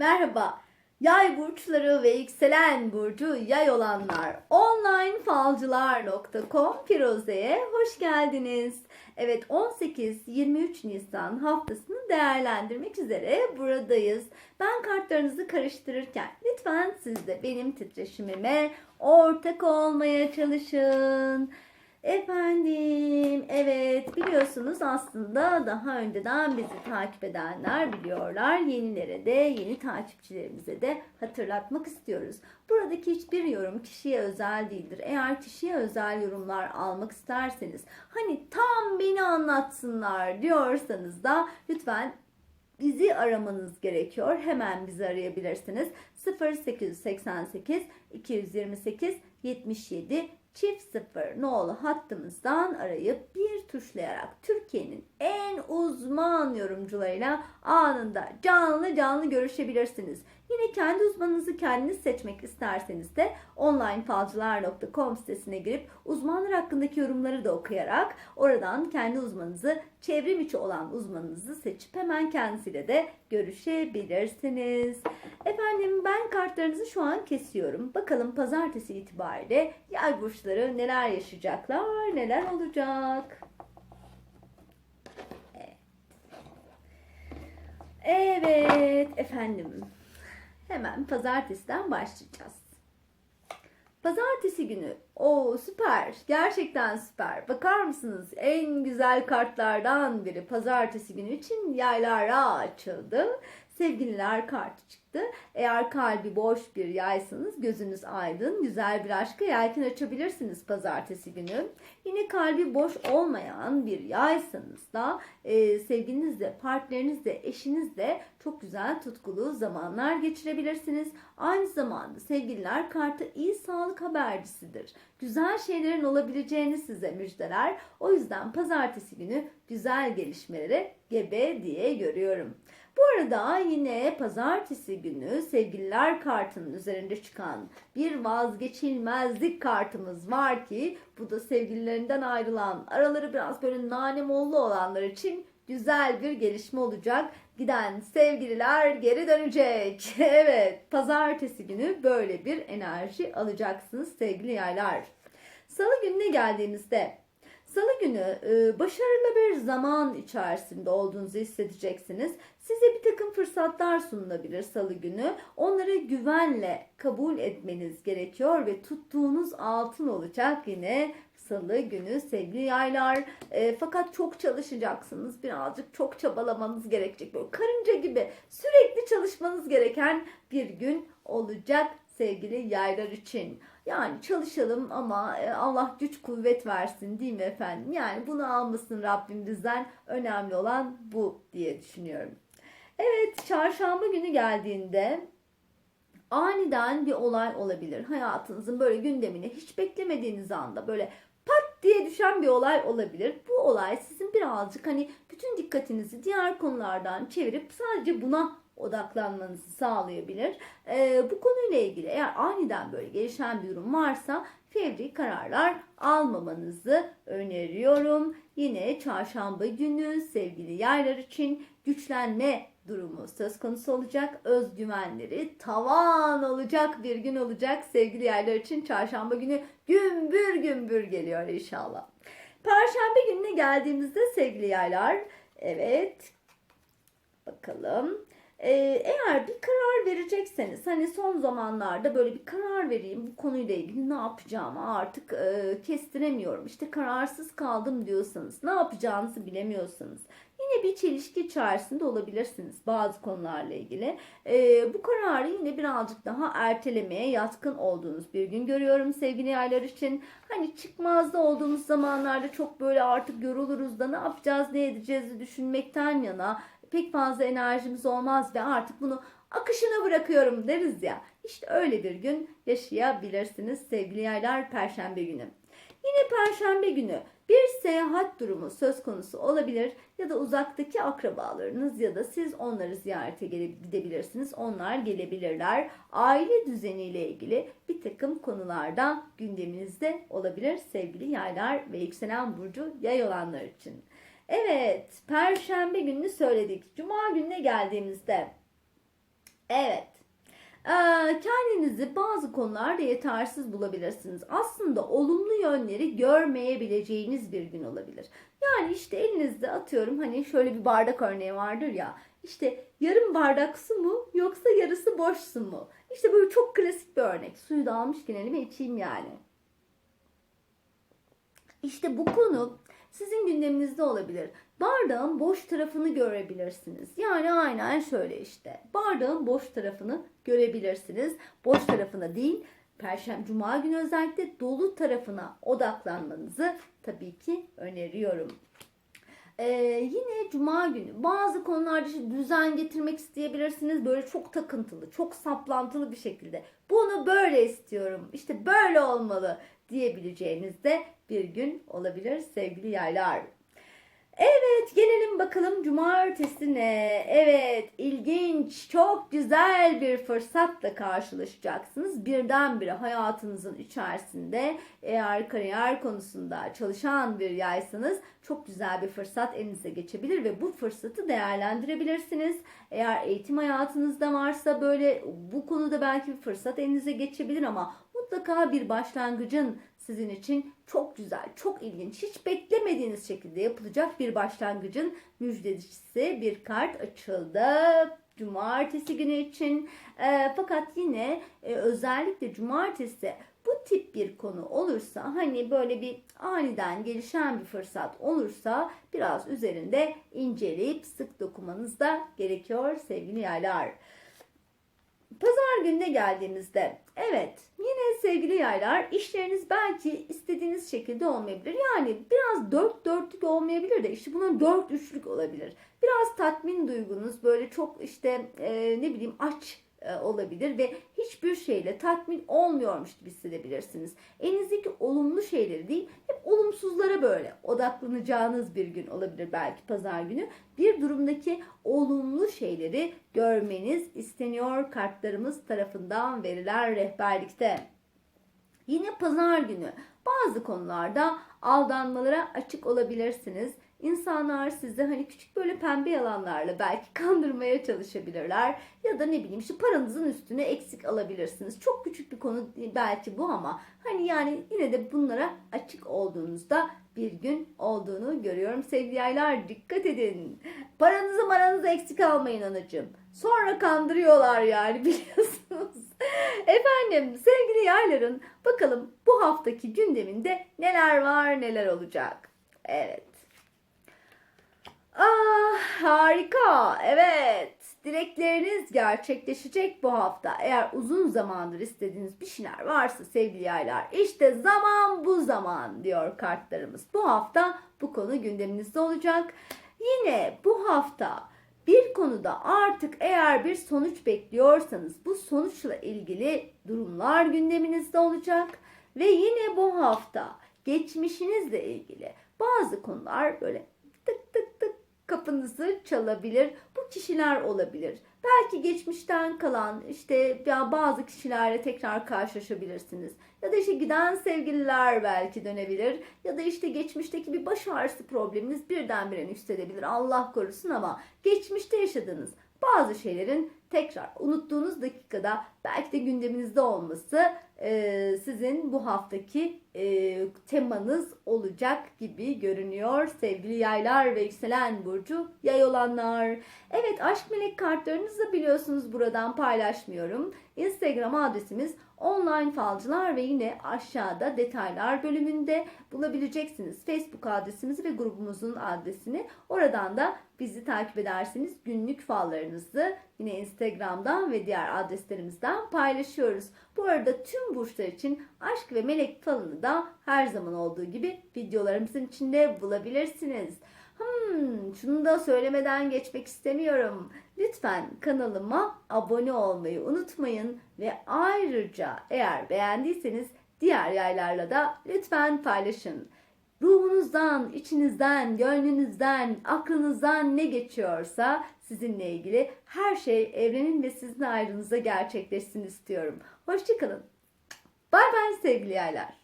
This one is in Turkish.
Merhaba. Yay burçları ve yükselen burcu yay olanlar onlinefalcılar.com Firuze'ye hoş geldiniz. Evet 18-23 Nisan haftasını değerlendirmek üzere buradayız. Ben kartlarınızı karıştırırken lütfen siz de benim titreşimime ortak olmaya çalışın. Efendim, evet biliyorsunuz aslında daha önceden bizi takip edenler biliyorlar. Yenilere de, yeni takipçilerimize de hatırlatmak istiyoruz. Buradaki hiçbir yorum kişiye özel değildir. Eğer kişiye özel yorumlar almak isterseniz, hani tam beni anlatsınlar diyorsanız da lütfen bizi aramanız gerekiyor. Hemen bizi arayabilirsiniz. 0888 228 77 çift sıfır nolu hattımızdan arayıp bir tuşlayarak Türkiye'nin en uzman yorumcularıyla anında canlı canlı görüşebilirsiniz. Yine kendi uzmanınızı kendiniz seçmek isterseniz de onlinefalcılar.com sitesine girip uzmanlar hakkındaki yorumları da okuyarak oradan kendi uzmanınızı çevrim içi olan uzmanınızı seçip hemen kendisiyle de görüşebilirsiniz. Efendim ben kartlarınızı şu an kesiyorum. Bakalım pazartesi itibariyle yay burçları neler yaşayacaklar, neler olacak. Evet. Evet efendim. Hemen pazartesiden başlayacağız. Pazartesi günü. O süper. Gerçekten süper. Bakar mısınız? En güzel kartlardan biri pazartesi günü için yaylara açıldı. Sevgililer kartı çıktı. Eğer kalbi boş bir yaysanız gözünüz aydın, güzel bir aşka yelken açabilirsiniz pazartesi günü. Yine kalbi boş olmayan bir yaysanız da e, sevgilinizle, partnerinizle, eşinizle çok güzel tutkulu zamanlar geçirebilirsiniz. Aynı zamanda sevgililer kartı iyi sağlık habercisidir. Güzel şeylerin olabileceğini size müjdeler. O yüzden pazartesi günü güzel gelişmelere gebe diye görüyorum. Bu arada yine pazartesi günü sevgililer kartının üzerinde çıkan bir vazgeçilmezlik kartımız var ki bu da sevgililerinden ayrılan araları biraz böyle nane mollu olanlar için güzel bir gelişme olacak. Giden sevgililer geri dönecek. evet pazartesi günü böyle bir enerji alacaksınız sevgili yaylar. Salı gününe geldiğimizde Salı günü e, başarılı bir zaman içerisinde olduğunuzu hissedeceksiniz. Size bir takım fırsatlar sunulabilir salı günü. Onları güvenle kabul etmeniz gerekiyor ve tuttuğunuz altın olacak yine salı günü sevgili yaylar. E, fakat çok çalışacaksınız. Birazcık çok çabalamanız gerekecek. Böyle karınca gibi sürekli çalışmanız gereken bir gün olacak sevgili yaylar için. Yani çalışalım ama e, Allah güç kuvvet versin değil mi efendim? Yani bunu almasın Rabbim bizden. Önemli olan bu diye düşünüyorum. Evet çarşamba günü geldiğinde aniden bir olay olabilir. Hayatınızın böyle gündemine hiç beklemediğiniz anda böyle pat diye düşen bir olay olabilir. Bu olay sizin birazcık hani bütün dikkatinizi diğer konulardan çevirip sadece buna odaklanmanızı sağlayabilir. Ee, bu konuyla ilgili eğer aniden böyle gelişen bir durum varsa fevri kararlar almamanızı öneriyorum. Yine çarşamba günü sevgili yaylar için güçlenme durumu söz konusu olacak. Özgüvenleri tavan olacak bir gün olacak sevgili yaylar için çarşamba günü gümbür gümbür geliyor inşallah. Perşembe gününe geldiğimizde sevgili yaylar evet bakalım. Ee, eğer bir karar verecekseniz hani son zamanlarda böyle bir karar vereyim bu konuyla ilgili ne yapacağımı artık e, kestiremiyorum işte kararsız kaldım diyorsanız ne yapacağınızı bilemiyorsanız yine bir çelişki içerisinde olabilirsiniz bazı konularla ilgili. Ee, bu kararı yine birazcık daha ertelemeye yatkın olduğunuz bir gün görüyorum sevgili yaylar için. Hani çıkmazda olduğumuz zamanlarda çok böyle artık yoruluruz da ne yapacağız ne edeceğiz düşünmekten yana pek fazla enerjimiz olmaz ve artık bunu akışına bırakıyorum deriz ya. İşte öyle bir gün yaşayabilirsiniz sevgili yaylar perşembe günü. Yine perşembe günü bir seyahat durumu söz konusu olabilir ya da uzaktaki akrabalarınız ya da siz onları ziyarete gidebilirsiniz. Onlar gelebilirler. Aile düzeniyle ilgili bir takım konulardan gündeminizde olabilir sevgili yaylar ve yükselen burcu yay olanlar için. Evet, perşembe gününü söyledik. Cuma gününe geldiğimizde Evet. Ee, kendinizi bazı konularda yetersiz bulabilirsiniz. Aslında olumlu yönleri görmeyebileceğiniz bir gün olabilir. Yani işte elinizde atıyorum hani şöyle bir bardak örneği vardır ya. İşte yarım bardak su mu yoksa yarısı boş su mu? İşte böyle çok klasik bir örnek. Suyu da almışken elime içeyim yani. İşte bu konu sizin gündeminizde olabilir. Bardağın boş tarafını görebilirsiniz. Yani aynen şöyle işte. Bardağın boş tarafını görebilirsiniz. Boş tarafına değil, Perşembe, Cuma günü özellikle dolu tarafına odaklanmanızı tabii ki öneriyorum. Ee, yine Cuma günü bazı konularda işte düzen getirmek isteyebilirsiniz. Böyle çok takıntılı, çok saplantılı bir şekilde. Bunu böyle istiyorum, işte böyle olmalı diyebileceğiniz de bir gün olabilir sevgili yaylar. Evet gelelim bakalım cumartesine. Evet ilginç çok güzel bir fırsatla karşılaşacaksınız. Birdenbire hayatınızın içerisinde eğer kariyer konusunda çalışan bir yaysanız çok güzel bir fırsat elinize geçebilir ve bu fırsatı değerlendirebilirsiniz. Eğer eğitim hayatınızda varsa böyle bu konuda belki bir fırsat elinize geçebilir ama mutlaka bir başlangıcın sizin için çok güzel, çok ilginç, hiç beklemediğiniz şekilde yapılacak bir başlangıcın müjdelicisi bir kart açıldı. Cumartesi günü için. E, fakat yine e, özellikle cumartesi bu tip bir konu olursa hani böyle bir aniden gelişen bir fırsat olursa biraz üzerinde inceleyip sık dokumanız da gerekiyor sevgili yaylar. Pazar gününe geldiğimizde evet yine sevgili yaylar işleriniz belki istediğiniz şekilde olmayabilir. Yani biraz dört dörtlük olmayabilir de işte bunun dört üçlük olabilir. Biraz tatmin duygunuz böyle çok işte e, ne bileyim aç e, olabilir ve hiçbir şeyle tatmin olmuyormuş gibi hissedebilirsiniz. Elinizdeki olumlu şeyleri değil, hep olumsuzlara böyle odaklanacağınız bir gün olabilir belki pazar günü. Bir durumdaki olumlu şeyleri görmeniz isteniyor kartlarımız tarafından verilen rehberlikte. Yine pazar günü bazı konularda aldanmalara açık olabilirsiniz. İnsanlar sizi hani küçük böyle pembe yalanlarla belki kandırmaya çalışabilirler. Ya da ne bileyim şu paranızın üstüne eksik alabilirsiniz. Çok küçük bir konu belki bu ama hani yani yine de bunlara açık olduğunuzda bir gün olduğunu görüyorum. Sevgili yaylar dikkat edin. Paranızı maranızı eksik almayın anacığım. Sonra kandırıyorlar yani biliyorsunuz. Efendim sevgili yayların bakalım bu haftaki gündeminde neler var neler olacak. Evet. Ah harika. Evet. Dilekleriniz gerçekleşecek bu hafta. Eğer uzun zamandır istediğiniz bir şeyler varsa sevgili yaylar işte zaman bu zaman diyor kartlarımız. Bu hafta bu konu gündeminizde olacak. Yine bu hafta bir konuda artık eğer bir sonuç bekliyorsanız bu sonuçla ilgili durumlar gündeminizde olacak. Ve yine bu hafta geçmişinizle ilgili bazı konular böyle tık tık tık kapınızı çalabilir. Bu kişiler olabilir. Belki geçmişten kalan işte ya bazı kişilerle tekrar karşılaşabilirsiniz. Ya da işte giden sevgililer belki dönebilir. Ya da işte geçmişteki bir baş ağrısı probleminiz birdenbire nüksedebilir. Allah korusun ama geçmişte yaşadığınız bazı şeylerin tekrar unuttuğunuz dakikada belki de gündeminizde olması e, sizin bu haftaki e, temanız olacak gibi görünüyor sevgili yaylar ve yükselen burcu yay olanlar. Evet aşk melek kartlarınızı biliyorsunuz buradan paylaşmıyorum. Instagram adresimiz online falcılar ve yine aşağıda detaylar bölümünde bulabileceksiniz. Facebook adresimizi ve grubumuzun adresini. Oradan da bizi takip ederseniz günlük fallarınızı yine Instagram'dan ve diğer adreslerimizden paylaşıyoruz. Bu arada tüm burçlar için aşk ve melek falını da her zaman olduğu gibi videolarımızın içinde bulabilirsiniz. Hmm, şunu da söylemeden geçmek istemiyorum. Lütfen kanalıma abone olmayı unutmayın ve ayrıca eğer beğendiyseniz diğer yaylarla da lütfen paylaşın. Ruhunuzdan, içinizden, gönlünüzden, aklınızdan ne geçiyorsa sizinle ilgili her şey evrenin ve sizin ayrınıza gerçekleşsin istiyorum. Hoşçakalın. Bay bay sevgili yaylar.